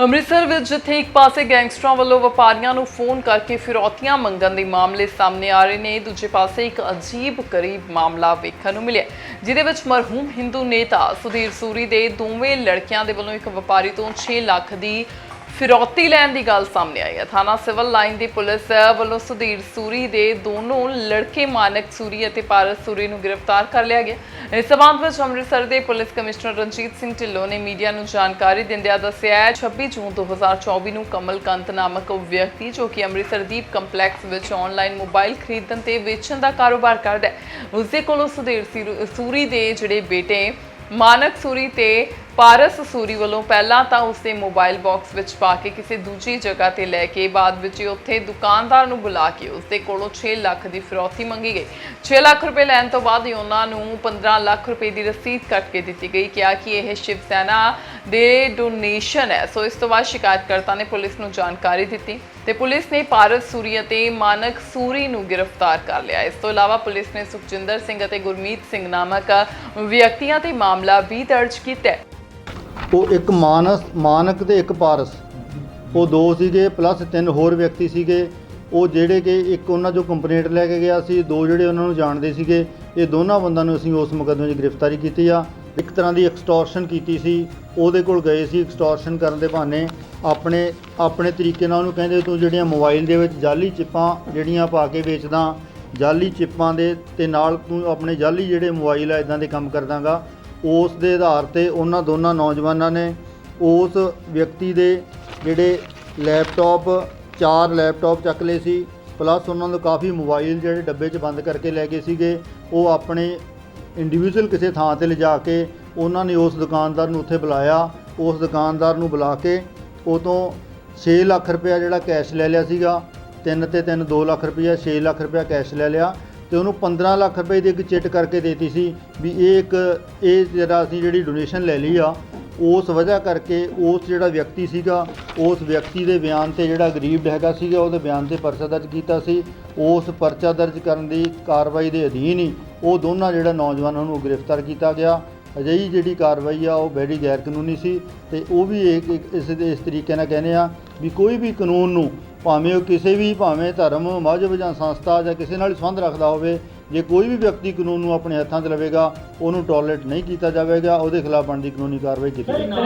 ਅੰਮ੍ਰਿਤਸਰ ਵਿੱਚ ਜਿੱਥੇ ਇੱਕ ਪਾਸੇ ਗੈਂਗਸਟਰਾਂ ਵੱਲੋਂ ਵਪਾਰੀਆਂ ਨੂੰ ਫੋਨ ਕਰਕੇ ਫਿਰੌਤੀਆਂ ਮੰਗਣ ਦੇ ਮਾਮਲੇ ਸਾਹਮਣੇ ਆ ਰਹੇ ਨੇ, ਦੂਜੇ ਪਾਸੇ ਇੱਕ ਅਜੀਬ ਕਰੀਬ ਮਾਮਲਾ ਵੇਖਣ ਨੂੰ ਮਿਲਿਆ। ਜਿਹਦੇ ਵਿੱਚ ਮਰਹੂਮ ਹਿੰਦੂ ਨੇਤਾ ਸੁਧੀਰ ਸੂਰੀ ਦੇ ਦੋਵੇਂ ਲੜਕਿਆਂ ਦੇ ਵੱਲੋਂ ਇੱਕ ਵਪਾਰੀ ਤੋਂ 6 ਲੱਖ ਦੀ ਫਿਰੌਤੀ ਲੈਣ ਦੀ ਗੱਲ ਸਾਹਮਣੇ ਆਈ ਹੈ। ਥਾਣਾ ਸਿਵਲ ਲਾਈਨ ਦੀ ਪੁਲਿਸ ਵੱਲੋਂ ਸੁਧੀਰ ਸੂਰੀ ਦੇ ਦੋਨੋਂ ਲੜਕੇ ਮਾਨਕ ਸੂਰੀ ਅਤੇ ਪਾਰਸ ਸੂਰੀ ਨੂੰ ਗ੍ਰਿਫਤਾਰ ਕਰ ਲਿਆ ਗਿਆ। ਇਸ ਸਬੰਧ ਵਿੱਚ ਅੰਮ੍ਰਿਤਸਰ ਦੇ ਪੁਲਿਸ ਕਮਿਸ਼ਨਰ ਰਣਜੀਤ ਸਿੰਘ ਢਿੱਲੋਂ ਨੇ ਮੀਡੀਆ ਨੂੰ ਜਾਣਕਾਰੀ ਦਿੰਦਿਆਂ ਦੱਸਿਆ ਹੈ 26 ਜੂਨ 2024 ਨੂੰ ਕਮਲਕੰਤ ਨਾਮਕ ਉਹ ਵਿਅਕਤੀ ਜੋ ਕਿ ਅੰਮ੍ਰਿਤਸਰ ਦੀਪ ਕੰਪਲੈਕਸ ਵਿੱਚ ਆਨਲਾਈਨ ਮੋਬਾਈਲ ਖਰੀਦਣ ਤੇ ਵੇਚਣ ਦਾ ਕਾਰੋਬਾਰ ਕਰਦਾ ਹੈ ਉਸ ਦੇ ਕੋਲੋਂ ਸੁਧੀਰ ਸੀਰੂ- ਸੂਰੀ ਦੇ ਜਿਹੜੇ ਬੇਟੇ ਮਾਨਕ ਸੂਰੀ ਤੇ ਪਾਰਸ ਸੂਰੀ ਵੱਲੋਂ ਪਹਿਲਾਂ ਤਾਂ ਉਸਦੇ ਮੋਬਾਈਲ ਬਾਕਸ ਵਿੱਚ ਪਾ ਕੇ ਕਿਸੇ ਦੂਜੀ ਜਗ੍ਹਾ ਤੇ ਲੈ ਕੇ ਬਾਅਦ ਵਿੱਚ ਉੱਥੇ ਦੁਕਾਨਦਾਰ ਨੂੰ ਬੁਲਾ ਕੇ ਉਸਦੇ ਕੋਲੋਂ 6 ਲੱਖ ਦੀ ਫਿਰੌਤੀ ਮੰਗੀ ਗਈ। 6 ਲੱਖ ਰੁਪਏ ਲੈਣ ਤੋਂ ਬਾਅਦ ਹੀ ਉਹਨਾਂ ਨੂੰ 15 ਲੱਖ ਰੁਪਏ ਦੀ ਰਸੀਦ ਕੱਟ ਕੇ ਦਿੱਤੀ ਗਈ। ਕਿਹਾ ਕਿ ਇਹ ਸ਼ਿਵ ਸੈਨਾ ਦੇ ਡੋਨੇਸ਼ਨ ਹੈ। ਸੋ ਇਸ ਤੋਂ ਬਾਅਦ ਸ਼ਿਕਾਇਤਕਰਤਾ ਨੇ ਪੁਲਿਸ ਨੂੰ ਜਾਣਕਾਰੀ ਦਿੱਤੀ ਤੇ ਪੁਲਿਸ ਨੇ ਪਾਰਸ ਸੂਰੀ ਅਤੇ ਮਾਨਕ ਸੂਰੀ ਨੂੰ ਗ੍ਰਿਫਤਾਰ ਕਰ ਲਿਆ। ਇਸ ਤੋਂ ਇਲਾਵਾ ਪੁਲਿਸ ਨੇ ਸੁਖਜਿੰਦਰ ਸਿੰਘ ਅਤੇ ਗੁਰਮੀਤ ਸਿੰਘ ਨਾਮਕ ਵਿਅਕਤੀਆਂ ਤੇ ਮਾਮਲਾ ਵੀ ਦਰਜ ਕੀਤਾ ਉਹ ਇੱਕ ਮਾਨਸ, ਮਾਨਕ ਤੇ ਇੱਕ ਪਾਰਸ। ਉਹ ਦੋ ਸੀਗੇ ਪਲੱਸ ਤਿੰਨ ਹੋਰ ਵਿਅਕਤੀ ਸੀਗੇ। ਉਹ ਜਿਹੜੇ ਕਿ ਇੱਕ ਉਹਨਾਂ ਜੋ ਕੰਪਲੇਂਟ ਲੈ ਕੇ ਗਿਆ ਸੀ, ਦੋ ਜਿਹੜੇ ਉਹਨਾਂ ਨੂੰ ਜਾਣਦੇ ਸੀਗੇ। ਇਹ ਦੋਨਾਂ ਬੰਦਿਆਂ ਨੂੰ ਅਸੀਂ ਉਸ ਮੁਕੱਦਮੇ 'ਚ ਗ੍ਰਿਫਤਾਰੀ ਕੀਤੀ ਆ। ਇੱਕ ਤਰ੍ਹਾਂ ਦੀ ਐਕਸਟੋਰਸ਼ਨ ਕੀਤੀ ਸੀ। ਉਹਦੇ ਕੋਲ ਗਏ ਸੀ ਐਕਸਟੋਰਸ਼ਨ ਕਰਨ ਦੇ ਬਹਾਨੇ। ਆਪਣੇ ਆਪਣੇ ਤਰੀਕੇ ਨਾਲ ਉਹਨੂੰ ਕਹਿੰਦੇ, ਤੂੰ ਜਿਹੜੀਆਂ ਮੋਬਾਈਲ ਦੇ ਵਿੱਚ ਜਾਲੀ ਚਿੱਪਾਂ ਜਿਹੜੀਆਂ ਪਾ ਕੇ ਵੇਚਦਾ, ਜਾਲੀ ਚਿੱਪਾਂ ਦੇ ਤੇ ਨਾਲ ਤੂੰ ਆਪਣੇ ਜਾਲੀ ਜਿਹੜੇ ਮੋਬਾਈਲ ਆ ਇਦਾਂ ਦੇ ਕੰਮ ਕਰਦਾਗਾ। ਉਸ ਦੇ ਆਧਾਰ ਤੇ ਉਹਨਾਂ ਦੋਨਾਂ ਨੌਜਵਾਨਾਂ ਨੇ ਉਸ ਵਿਅਕਤੀ ਦੇ ਜਿਹੜੇ ਲੈਪਟਾਪ, ਚਾਰ ਲੈਪਟਾਪ ਚੱਕ ਲਏ ਸੀ ਪਲੱਸ ਉਹਨਾਂ ਨੂੰ ਕਾਫੀ ਮੋਬਾਈਲ ਜਿਹੜੇ ਡੱਬੇ 'ਚ ਬੰਦ ਕਰਕੇ ਲੈ ਗਏ ਸੀਗੇ, ਉਹ ਆਪਣੇ ਇੰਡੀਵਿਜੂਅਲ ਕਿਸੇ ਥਾਂ ਤੇ ਲਿਜਾ ਕੇ ਉਹਨਾਂ ਨੇ ਉਸ ਦੁਕਾਨਦਾਰ ਨੂੰ ਉੱਥੇ ਬੁਲਾਇਆ, ਉਸ ਦੁਕਾਨਦਾਰ ਨੂੰ ਬੁਲਾ ਕੇ ਉਹ ਤੋਂ 6 ਲੱਖ ਰੁਪਇਆ ਜਿਹੜਾ ਕੈਸ਼ ਲੈ ਲਿਆ ਸੀਗਾ, ਤਿੰਨ ਤੇ ਤਿੰਨ 2 ਲੱਖ ਰੁਪਇਆ 6 ਲੱਖ ਰੁਪਇਆ ਕੈਸ਼ ਲੈ ਲਿਆ ਤੇ ਉਹਨੂੰ 15 ਲੱਖ ਰੁਪਏ ਦੀ ਇੱਕ ਚਿੱਟ ਕਰਕੇ ਦੇਤੀ ਸੀ ਵੀ ਇਹ ਇੱਕ, ਇਹ ਜਿਹੜਾ ਅਸੀਂ ਜਿਹੜੀ ਡੋਨੇਸ਼ਨ ਲੈ ਲਈ ਆ, ਉਸ ਵਜ੍ਹਾ ਕਰਕੇ ਉਸ ਜਿਹੜਾ ਵਿਅਕਤੀ ਸੀਗਾ, ਉਸ ਵਿਅਕਤੀ ਦੇ ਬਿਆਨ ਤੇ ਜਿਹੜਾ ਗਰੀਬ ਹੈਗਾ ਸੀਗਾ, ਉਹਦੇ ਬਿਆਨ ਤੇ ਪਰਚਾ ਦਰਜ ਕੀਤਾ ਸੀ। ਉਸ ਪਰਚਾ ਦਰਜ ਕਰਨ ਦੀ ਕਾਰਵਾਈ ਦੇ ਅਧੀਨ ਹੀ ਉਹ ਦੋਨਾਂ ਜਿਹੜਾ ਨੌਜਵਾਨਾਂ ਨੂੰ ਗ੍ਰਿਫਤਾਰ ਕੀਤਾ ਗਿਆ। ਅਜਿਹੀ ਜਿਹੜੀ ਕਾਰਵਾਈ ਆ, ਉਹ ਬੜੀ ਗੈਰ ਕਾਨੂੰਨੀ ਸੀ ਤੇ ਉਹ ਵੀ ਇੱਕ ਇਸ ਦੇ, ਇਸ ਤਰੀਕੇ ਨਾਲ ਕਹਿੰਦੇ ਆ ਵੀ ਕੋਈ ਵੀ ਕਾਨੂੰਨ ਨੂੰ ਭਾਵੇਂ ਉਹ ਕਿਸੇ ਵੀ ਭਾਵੇਂ ਧਰਮ ਮਜ਼ਹਬ ਜਾਂ ਸੰਸਥਾ ਜਾਂ ਕਿਸੇ ਨਾਲ ਸੰਬੰਧ ਰੱਖਦਾ ਹੋਵੇ, ਜੇ ਕੋਈ ਵੀ ਵਿਅਕਤੀ ਕਾਨੂੰਨ ਨੂੰ ਆਪਣੇ ਹੱਥਾਂ 'ਚ ਲਵੇਗਾ, ਉਹਨੂੰ ਟੋਲਰੇਟ ਨਹੀਂ ਕੀਤਾ ਜਾਵੇਗਾ, ਉਹਦੇ ਖਿਲਾਫ ਬਣਦੀ ਕਾਨੂੰਨੀ ਕਾਰਵਾਈ ਕੀਤੀ ਜਾਵੇਗੀ।